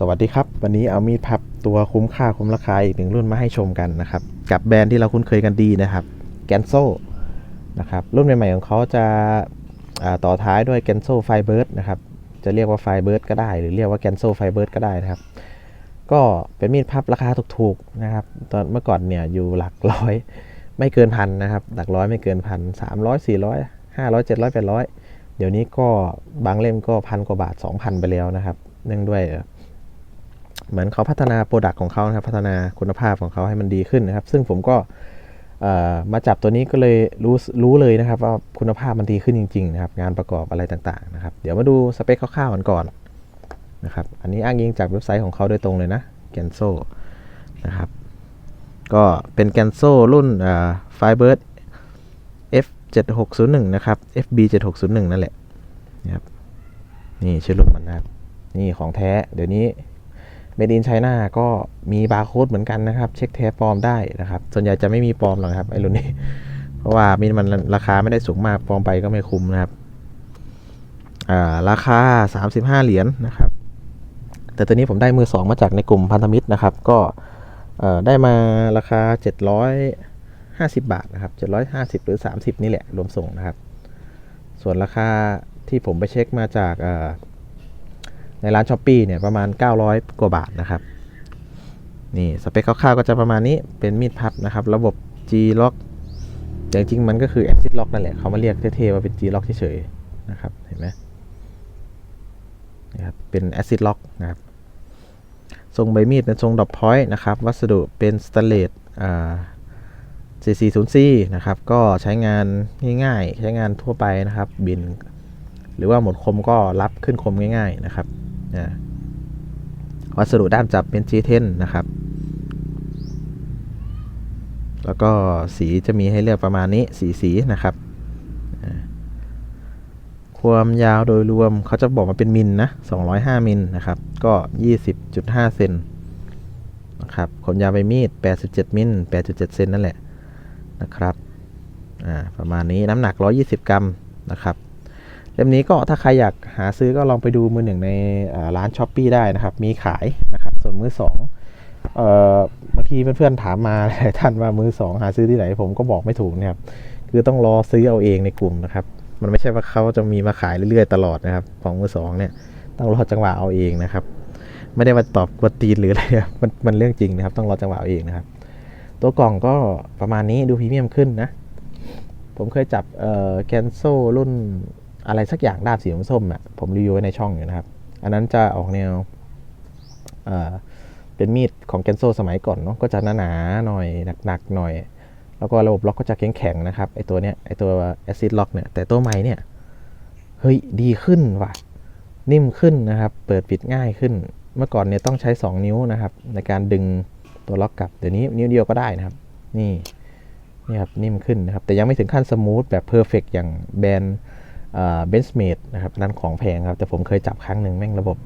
สวัสดีครับ วันนี้เอามีดพับตัวคุ้มค่าคุ้มราคาอีกหนึ่งรุ่นมาให้ชมกันนะครับ กับแบรนด์ที่เราคุ้นเคยกันดีนะครับแกนโซนะครับรุ่นใหม่ๆของเขาจะาต่อท้ายด้วยแกนโซไฟเบิร์ดนะครับจะเรียกว่าไฟเบิร์ดก็ได้ หรือเรียกว่าแกนโซไฟเบิร์ดก็ได้นะครับ ก็เป็นมีดพับราคาถูกๆนะครับ ตอนเมื่อก่อนเนี่ยอยู่หลักร้อยไม่เกินพันนะครับ หลักร้อยไม่เกินพันสามร้อยสี่ร้อยห้าร้อยเจ็ดร้อยแปดร้อยเดี๋ยวนี้ก็บางเล่มก็พันกว่าบาทสองพันไปแล้วนะครับ เนื่องด้วย เหมือนเขาพัฒนาโปรดักต์ของเขานะครับ พัฒนาคุณภาพของเขาให้มันดีขึ้นนะครับ ซึ่งผมก็มาจับตัวนี้ก็เลยรู้รู้เลยนะครับว่าคุณภาพมันดีขึ้นจริง ๆ นะครับ งานประกอบอะไรต่างๆนะครับ เดี๋ยวมาดูสเปคคร่าวๆกันก่อนนะครับ อันนี้อ้างอิงจากเว็บไซต์ของเขาโดยตรงเลยนะแกนโซนะครับ ก็เป็นแกนโซรุ่นไฟเบิร์ด F7601 นะครับ FB7601 นั่นแหละนะครับนี่ชื่อรุ่นมันนะครับนี่ของแท้ เดี๋ยวนี้ เมดินไชน่าก็มีบาร์โค้ดเหมือนกันนะครับ เช็คแท้ปลอมได้นะครับ ส่วนใหญ่จะไม่มีปลอมหรอกครับไอ้รุ่นนี้ เพราะว่ามีมันราคาไม่ได้สูงมากปลอมไปก็ไม่คุ้มนะครับอ่าราคา 35 เหรียญนะครับ แต่ตัวนี้ผมได้มือ 2 มาจากในกลุ่มพันธมิตรนะครับ ก็ได้มาราคา 750 บาทนะครับ 750 หรือ 30 นี่แหละ รวมส่งนะครับ ส่วนราคาที่ผมไปเช็คมาจาก ในร้านช้อปปีเนี่ยประมาณ 900 กว่าบาทนะครับ นี่สเปคคร่าวๆก็จะประมาณนี้เป็นมีดพับนะครับ ระบบ G lock แต่จริงๆมันก็คือ Acid lock นั่นแหละเขามาเรียกเท่ๆว่าเป็น G lock เฉยๆนะครับเห็นไหมนี่ครับเป็น Acid lock นะครับทรงใบมีดเป็นทรงดอกพอยต์นะครับ วัสดุเป็นสแตนเลสอ่า C40C นะครับ ก็ใช้งานง่ายๆ ใช้งานทั่วไปนะครับ บิน หรือว่าหมดคมก็รับขึ้นคมง่าย ๆ นะครับ นะวัสดุด้ามจับเป็น G10 นะครับ แล้วก็สีจะมีให้เลือกประมาณนี้สีสีนะครับ ความยาวโดยรวมเขาจะบอกมาเป็นมิลนะ205 มิลนะครับ ก็ 20.5 เซนนะครับความยาวใบมีด 87 มิล8.7 เซนนั่นแหละนะครับ อ่า ประมาณนี้น้ำหนัก 120 กรัมนะครับ เล่มนี้ก็ถ้าใครอยากหาซื้อก็ลองไปดูมือหนึ่งในร้านช้อปปีได้นะครับ มีขายนะครับ ส่วนมือสองบางทีเพื่อนๆถามมาหลายท่านว่ามือสองหาซื้อที่ไหน ผมก็บอกไม่ถูกนะครับคือต้องรอซื้อเอาเองในกลุ่มนะครับ มันไม่ใช่ว่าเขาจะมีมาขายเรื่อยๆตลอดนะครับ ของมือสองเนี่ยต้องรอจังหวะเอาเองนะครับ ไม่ได้มาตอบกวนตีนหรืออะไรมันมันเรื่องจริงนะครับ ต้องรอจังหวะเอาเองนะครับ ตัวกล่องก็ประมาณนี้ดูพรีเมียมขึ้นนะ ผมเคยจับเอ่อแกนโซรุ่น อะไรสักอย่างดามสีส้มอะผมรีวิวไว้ในช่องอยู่นะครับ อันนั้นจะออกแนวเอ่อเป็นมีดของแกนโซสมัยก่อนเนาะก็จะหนาๆหน่อยหนักๆหน่อย แล้วก็ระบบล็อกก็จะแข็งๆนะครับไอตัวเนี้ยไอตัวแอซิดล็อกเนี่ยแต่ตัวใหม่เนี่ยเฮ้ยดีขึ้นว่ะนิ่มขึ้นนะครับ เปิดปิดง่ายขึ้น เมื่อก่อนเนี่ยต้องใช้ 2 นิ้วนะครับ ในการดึงตัวล็อกกลับเดี๋ยวนี้นิ้วเดียวก็ได้นะครับ นี่นี่ครับนิ่มขึ้นนะครับ แต่ยังไม่ถึงขั้นสมูทแบบเพอร์เฟกอย่างแบรนด์ เบนส์เมดนะครับนนั้นของแพงครับ แต่ผมเคยจับครั้งหนึ่งแม่งระบบ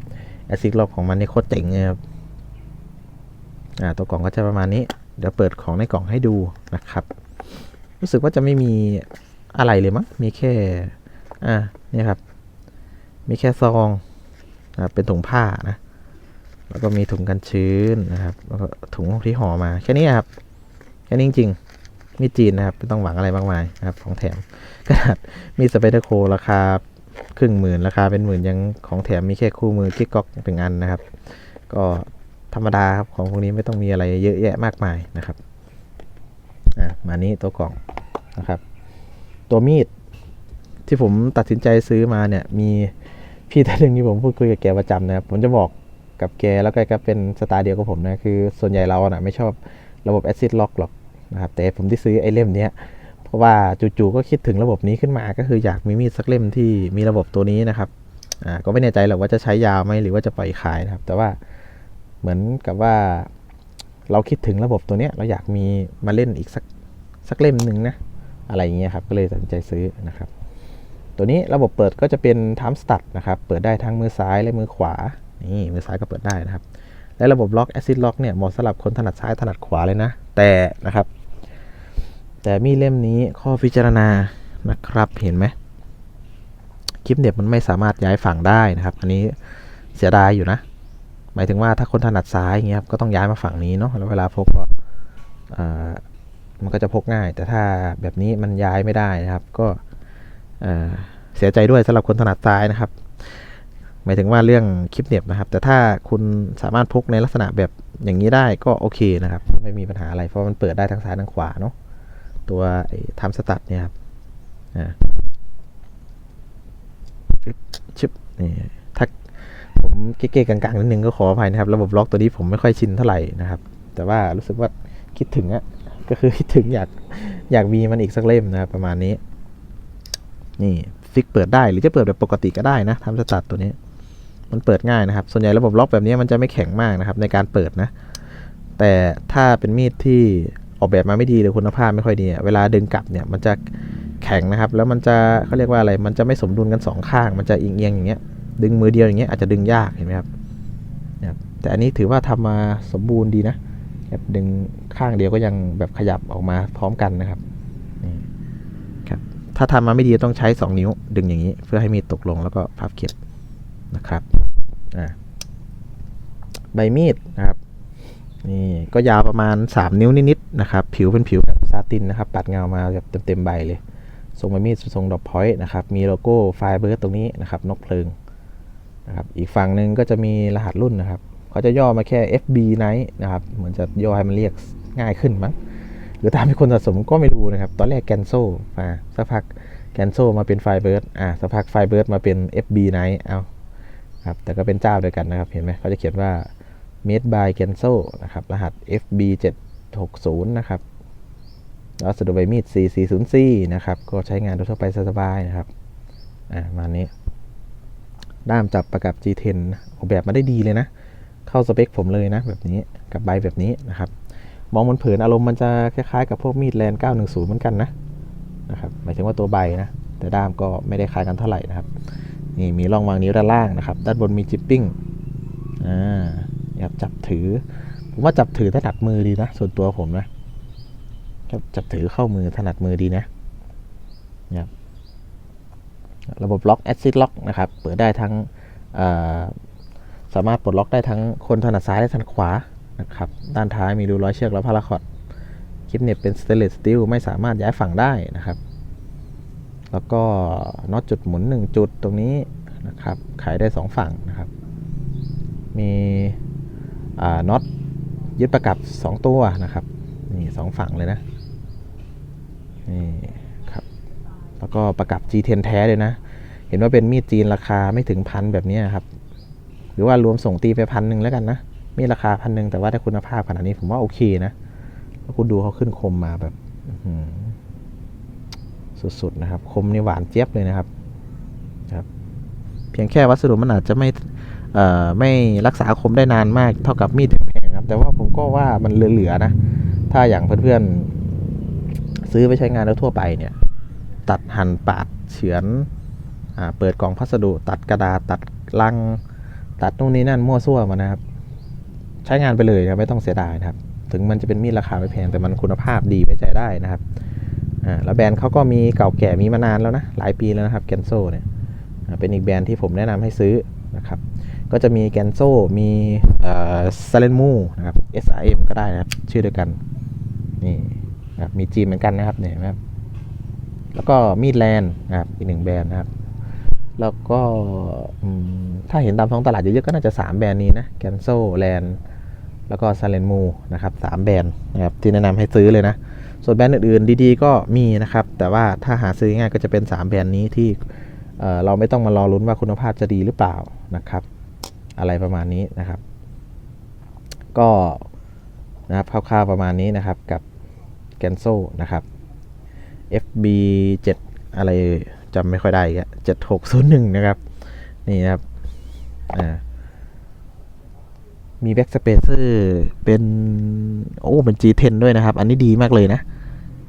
แอซิกล็อกของมันนี่โคตรเจ๋งเลยครับตัวกล่องก็จะประมาณนี้ เดี๋ยวเปิดของในกล่องให้ดูนะครับ รู้สึกว่าจะไม่มีอะไรเลยมั้งมีแค่อ่าเนี่ยครับ มีแค่ซองนะเป็นถุงผ้านะแล้วก็มีถุงกันชื้นนะครับแล้วก็ถุงที่ห่อมาแค่นี้ครับแค่นี้จริงๆมีจีนนะครับไม่ต้องหวังอะไรมากมายนะครับของแถม ขนาดมีสไปเดอร์โคราคาครึ่งหมื่นราคาเป็นหมื่นยังของแถมมีแค่คู่มือกิ๊กก๊อกถึงอันนะครับ ก็ธรรมดาครับของพวกนี้ไม่ต้องมีอะไรเยอะแยะมากมายนะครับอะมานี้ตัวกล่องนะครับ ตัวมีดที่ผมตัดสินใจซื้อมาเนี่ยมีพี่ท่านหนึ่งที่ผมพูดคุยกับแกประจำนะครับผมจะบอกกับแกแล้วแกก็เป็นสไตล์เดียวกับผมนะคือส่วนใหญ่เรานะไม่ชอบระบบแอซิดล็อกหรอกนะครับแต่ผมที่ซื้อไอ้เล่มเนี้ย ราะว่าจู่ๆก็คิดถึงระบบนี้ขึ้นมา ก็คืออยากมีมีดสักเล่มที่มีระบบตัวนี้นะครับอ่าก็ไม่แน่ใจหรอกว่าจะใช้ยาวไหมหรือว่าจะปล่อยขายนะครับ แต่ว่าเหมือนกับว่า เราคิดถึงระบบตัวเนี้ย เราอยากมีมาเล่นอีกสักสักเล่มหนึ่งนะอะไรอย่างเงี้ยครับก็เลยตัดสินใจซื้อนะครับ ตัวนี้ระบบเปิดก็จะเป็นทัมสตัดนะครับ เปิดได้ทั้งมือซ้ายและมือขวานี่มือซ้ายก็เปิดได้นะครับและระบบล็อกแอซิดล็อกเนี่ยเหมาะสำหรับคนถนัดซ้ายถนัดขวาเลยนะ แต่นะครับ แต่มีดเล่มนี้ข้อพิจารณานะครับเห็นไหมคลิปเด็บมันไม่สามารถย้ายฝั่งได้นะครับ อันนี้เสียดายอยู่นะ หมายถึงว่าถ้าคนถนัดซ้ายอย่างเงี้ยครับก็ต้องย้ายมาฝั่งนี้เนาะแล้วเวลาพกก็มันก็จะพกง่าย แต่ถ้าแบบนี้มันย้ายไม่ได้นะครับ ก็เสียใจด้วยสำหรับคนถนัดซ้ายนะครับ หมายถึงว่าเรื่องคลิปเหน็บนะครับ แต่ถ้าคุณสามารถพกในลักษณะแบบอย่างนี้ได้ก็โอเคนะครับ ไม่มีปัญหาอะไรเพราะมันเปิดได้ทั้งซ้ายทั้งขวาเนาะ ตัวไอ้ทำสตัดเนี่ยครับอ่าอึ๊บชึบนี่ถ้าผมเก๊ๆกลางๆนิดนึงก็ขออภัยนะครับ ระบบล็อกตัวนี้ผมไม่ค่อยชินเท่าไหร่นะครับ แต่ว่ารู้สึกว่าคิดถึงอะก็คือคิดถึงอยากอยากมีมันอีกสักเล่มนะครับประมาณนี้ นี่ฟิกเปิดได้หรือจะเปิดแบบปกติก็ได้นะทำสตัดตัวนี้ มันเปิดง่ายนะครับ ส่วนใหญ่ระบบล็อกแบบนี้มันจะไม่แข็งมากนะครับ ในการเปิดนะ แต่ถ้าเป็นมีดที่ ออกแบบมาไม่ดีหรือคุณภาพไม่ค่อยดี เวลาดึงกลับเนี่ยมันจะแข็งนะครับ แล้วมันจะเขาเรียกว่าอะไร มันจะไม่สมดุลกันสองข้าง มันจะเอียงๆอย่างเงี้ย ดึงมือเดียวอย่างเงี้ยอาจจะดึงยากเห็นไหมครับนะครับ แต่อันนี้ถือว่าทำมาสมบูรณ์ดีนะแบบดึงข้างเดียวก็ยังแบบขยับออกมาพร้อมกันนะครับนี่ครับ ถ้าทำมาไม่ดีต้องใช้ 2 นิ้ว ดึงอย่างนี้ เพื่อให้มีดตกลงแล้วก็พับเก็บนะครับอ่าใบมีดนะครับ นี่ก็ยาวประมาณ 3 นิ้วนิดๆนะครับ ผิวเป็นผิวแบบซาตินนะครับ ปัดเงามาแบบเต็มๆใบเลย ทรงใบมีดทรงดอกพอยต์นะครับ มีโลโก้ไฟเบิร์ตรงนี้นะครับ นกเพลิงนะครับ อีกฝั่งหนึ่งก็จะมีรหัสรุ่นนะครับเขาจะย่อมาแค่ FB Night นะครับ เหมือนจะย่อให้มันเรียกง่ายขึ้นมั้ง หรือตามที่คนสะสมก็ไม่รู้นะครับ ตอนแรกแกนโซมาสักพักแกนโซมาเป็นไฟเบิร์ดอ่าสักพักไฟเบิร์ดมาเป็น FB Night เอาครับ แต่ก็เป็นเจ้าเดียวกันนะครับ เห็นไหมเขาจะเขียนว่า made by g a n z o นะครับ รหัส FB 760นะครับแล้วสะดุใบมีด 440C นะครับ ก็ใช้งานโดยทั่วไปสบายๆนะครับ อ่ามานี้ ด้ามจับประกับ G10 ออกแบบมาได้ดีเลยนะ เข้าสเปคผมเลยนะ แบบนี้ กับใบแบบนี้นะครับ มองมันผินอารมณ์มันจะคล้ายๆ กับพวกมีดแลน910 เหมือนกันนะ นะครับ หมายถึงว่าตัวใบนะ แต่ด้ามก็ไม่ได้คล้ายกันเท่าไหร่นะครับ นี่มีร่องวางนิ้วด้านล่างนะครับ ด้านบนมีจิปปิ้ง อ่า ครับจับถือ ผมว่าจับถือถนัดมือดีนะ ส่วนตัวผมนะจับจับถือเข้ามือถนัดมือดีนะครับระบบล็อก Acid Lock นะครับเปิดได้ทั้งสามารถปลดล็อกได้ทั้งคนถนัดซ้ายและถนัดขวานะครับด้านท้ายมีรูร้อยเชือกและพาราคอดคลิปเน็ตเป็นสเตเลสสตีลไม่สามารถย้ายฝั่งได้นะครับ แล้วก็น็อตจุดหมุน 1 จุดตรงนี้นะครับไขได้ 2 ฝั่งนะครับ มี น็อตยึดประกับ 2 ตัวนะครับนี่สองฝั่งเลยนะนี่ครับแล้วก็ประกับ G10 แท้เลยนะ เห็นว่าเป็นมีดจีนราคาไม่ถึงพันแบบนี้ครับ หรือว่ารวมส่งตีไปพันหนึ่งแล้วกันนะมีราคาพันหนึ่งแต่ว่าได้คุณภาพขนาดนี้ผมว่าโอเคนะแล้วคุณดูเขาขึ้นคมมาแบบสุดๆนะครับ คมนี่หวานเจี๊ยบเลยนะครับครับ เพียงแค่วัสดุมันอาจจะไม่ ไม่รักษาคมได้นานมากเท่ากับมีดแพงๆครับ แต่ว่าผมก็ว่ามันเหลือๆนะ ถ้าอย่างเพื่อนๆซื้อไปใช้งานแล้วทั่วไปเนี่ย ตัดหั่นปาดเฉือนอเปิดกล่องพัสดุ ตัดกระดาษตัดลัง ตัดนู่นนี่นั่นมั่วซั่วมานะครับ ใช้งานไปเลยนะครับไม่ต้องเสียดายนะครับ ถึงมันจะเป็นมีดราคาไม่แพงแต่มันคุณภาพดีไว้ใจได้นะครับแล้วแบรนด์เขาก็มีเก่าแก่มีมานานแล้วนะ หลายปีแล้วนะครับแกนโซเนี่ยเป็นอีกแบรนด์ที่ผมแนะนำให้ซื้อนะครับ ก็จะมีแกนโซมีเออซาเลนมูนะครับ SRM ก็ได้นะครับ ชื่อเดียวกัน นี่นะครับมีจีนเหมือนกันนะครับเนี่ยนไหมครับ แล้วก็มีดแลนด์นะครับ อีกหนึ่งแบรนด์นะครับ แล้วก็ถ้าเห็นตามท้องตลาดเยอะๆก็น่าจะ 3 แบรนด์นี้นะแกนโซแลนด์แล้วก็ซาเลนมูนะครับสามแบรนด์นะครับที่แนะนำให้ซื้อเลยนะ ส่วนแบรนด์อื่นๆดีๆ ก็มีนะครับ แต่ว่าถ้าหาซื้อง่ายก็จะเป็น 3 แบรนด์นี้ที่เเราไม่ต้องมารอลุ้นว่าคุณภาพจะดีหรือเปล่านะครับ อะไรประมาณนี้นะครับ ก็นะครับคร่าวๆประมาณนี้นะครับกับแกนโซนะครับ FB 7อะไรจำไม่ค่อยได้อีกเจ็ดหกศูนย์หนึ่งนะครับ นี่นะครับอ่ามีแบ็กสเปเซอร์เป็นโอ้เป็น G10 ด้วยนะครับ อันนี้ดีมากเลยนะ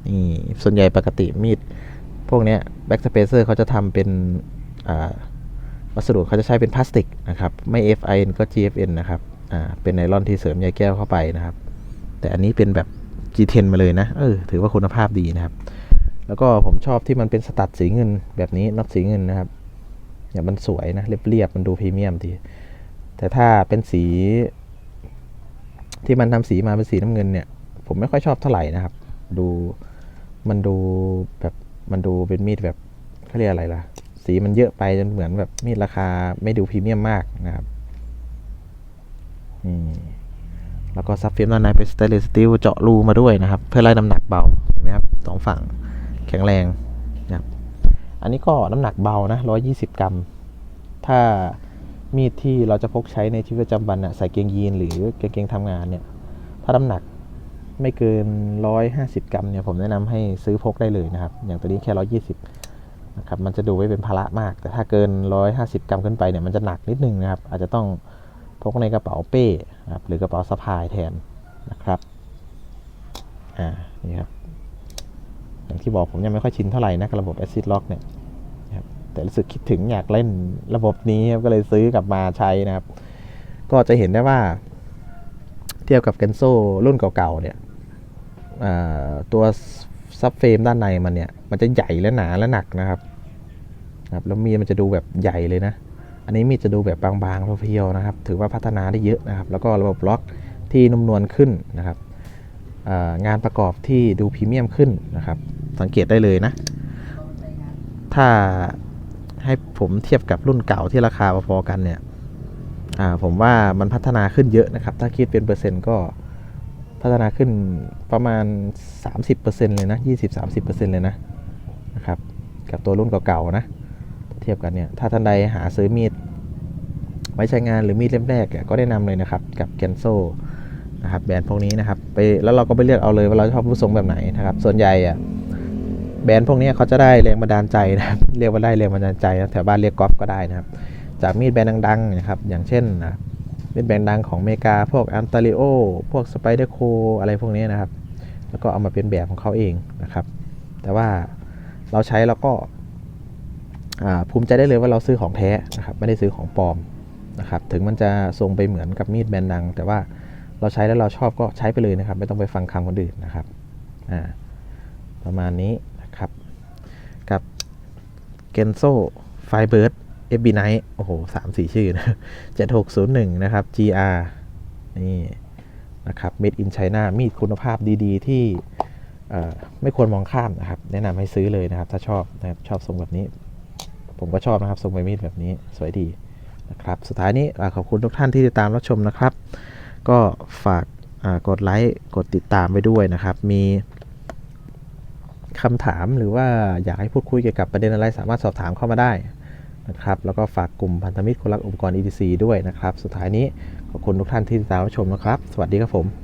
นี่ส่วนใหญ่ปกติมีด พวกเนี้ยแบ็กสเปเซอร์เขาจะทำเป็นอ่า วัสดุเขาจะใช้เป็นพลาสติกนะครับ ไม่ FIN ก็ GFN นะครับ อ่า เป็นไนลอนที่เสริมใยแก้วเข้าไปนะครับ แต่อันนี้เป็นแบบ G10 มาเลยนะ เออ ถือว่าคุณภาพดีนะครับ แล้วก็ผมชอบที่มันเป็นสตัดสีเงินแบบนี้น็อตสีเงินนะครับ อย่างมันสวยนะ เรียบๆ มันดูพรีเมียมดี แต่ถ้าเป็นสี ที่มันทำสีมาเป็นสีน้ำเงินเนี่ย ผมไม่ค่อยชอบเท่าไหร่นะครับ ดู มันดูแบบ มันดูเป็นมีดแบบเขาเรียกอะไรล่ะ สีมันเยอะไปจนเหมือนแบบมีดราคาไม่ดูพรีเมียมมากนะครับนี่แล้วก็ซับฟิล์มด้านในเป็นสเตนเลสสตีลเจาะรูมาด้วยนะครับ เพื่อไล่น้ำหนักเบาเห็นไหมครับสองฝั่งแข็งแรงนะครับอันนี้ก็น้ำหนักเบานะ120กรัม ถ้ามีดที่เราจะพกใช้ในชีวิตประจำวันน่ะใส่เกงยีนหรือเกงเกงทำงานเนี่ย ถ้าน้ำหนักไม่เกิน 150 กรัมเนี่ยผมแนะนำให้ซื้อพกได้เลยนะครับ อย่างตัวนี้แค่ 120 นะครับมันจะดูไม่เป็นภาระมาก แต่ถ้าเกิน 150 กรัมขึ้นไปเนี่ยมันจะหนักนิดนึงนะครับ อาจจะต้องพกในกระเป๋าเป้นะครับหรือกระเป๋าสะพายแทนนะครับอ่านี่ครับอย่างที่บอกผมยังไม่ค่อยชินเท่าไหร่นะกับระบบ Acid Lock เนี่ยนะครับแต่รู้สึกคิดถึงอยากเล่นระบบนี้ครับก็เลยซื้อกลับมาใช้นะครับ ก็จะเห็นได้ว่า เทียบกับเกนโซรุ่นเก่าๆเนี่ยตัว ซับเฟรมด้านในมันเนี่ย มันจะใหญ่และหนาและหนักนะครับครับแล้วมีดมันจะดูแบบใหญ่เลยนะ อันนี้มีดจะดูแบบบางๆเพียวๆนะครับ ถือว่าพัฒนาได้เยอะนะครับ แล้วก็ระบบล็อกที่นุ่มนวลขึ้นนะครับงานประกอบที่ดูพรีเมียมขึ้นนะครับ สังเกตได้เลยนะ ถ้าให้ผมเทียบกับรุ่นเก่าที่ราคาพอๆกันเนี่ยผมว่ามันพัฒนาขึ้นเยอะนะครับ ถ้าคิดเป็นเปอร์เซ็นต์ก็ พัฒนาขึ้นประมาณ 30%เลยนะ 20-30%เลยนะนะครับกับตัวรุ่นเก่าๆนะเทียบกันเนี่ยถ้าท่านใดหาซื้อมีดไว้ใช้งานหรือมีดเล่มแรกก็แนะนำเลยนะครับกับแกนโซนะครับแบรนด์พวกนี้นะครับไปแล้วเราก็ไปเลือกเอาเลยว่าเราชอบผู้ทรงแบบไหนนะครับส่วนใหญ่อะแบรนด์พวกนี้เขาจะได้แรงบันดาลใจนะครับเรียกว่าได้แรงบันดาลใจนะแถวบ้านเรียกก๊อฟก็ได้นะครับจากมีดแบรนด์ดังๆนะครับอย่างเช่นนะ มีดแบรนด์ดังของอเมริกา พวกอันตาริโอ พวกสไปเดอร์โคอะไรพวกนี้นะครับ แล้วก็เอามาเป็นแบบของเขาเองนะครับ แต่ว่าเราใช้แล้วก็ภูมิใจได้เลยว่าเราซื้อของแท้นะครับไม่ได้ซื้อของปลอมนะครับถึงมันจะทรงไปเหมือนกับมีดแบรนด์ดัง แต่ว่าเราใช้แล้วเราชอบก็ใช้ไปเลยนะครับ ไม่ต้องไปฟังคำคนอื่นนะครับประมาณนี้นะครับ กับเกนโซไฟเบิร์ด FB Night โอ้โหสามสี่ชื่อนะ7601นย์หนึ่งนะครับ GR นี่นะครับ Made in China มีดคุณภาพดีๆ ที่ไม่ควรมองข้ามนะครับ แนะนำให้ซื้อเลยนะครับ ถ้าชอบนะครับชอบทรงแบบนี้ ผมก็ชอบนะครับทรงใบมีดแบบนี้สวยดีนะครับ สุดท้ายนี้อ่าขอบคุณทุกท่านที่ติดตามรับชมนะครับ ก็ฝากกดไลค์กดติดตามไปด้วยนะครับ มีคำถามหรือว่าอยากให้พูดคุยเกี่ยวกับประเด็นอะไรสามารถสอบถามเข้ามาได้ นะครับแล้วก็ฝากกลุ่มพันธมิตรคนรักอุปกรณ์ ETC ด้วยนะครับ สุดท้ายนี้ขอบคุณทุกท่านที่ติดตามรับชมนะครับ สวัสดีครับผม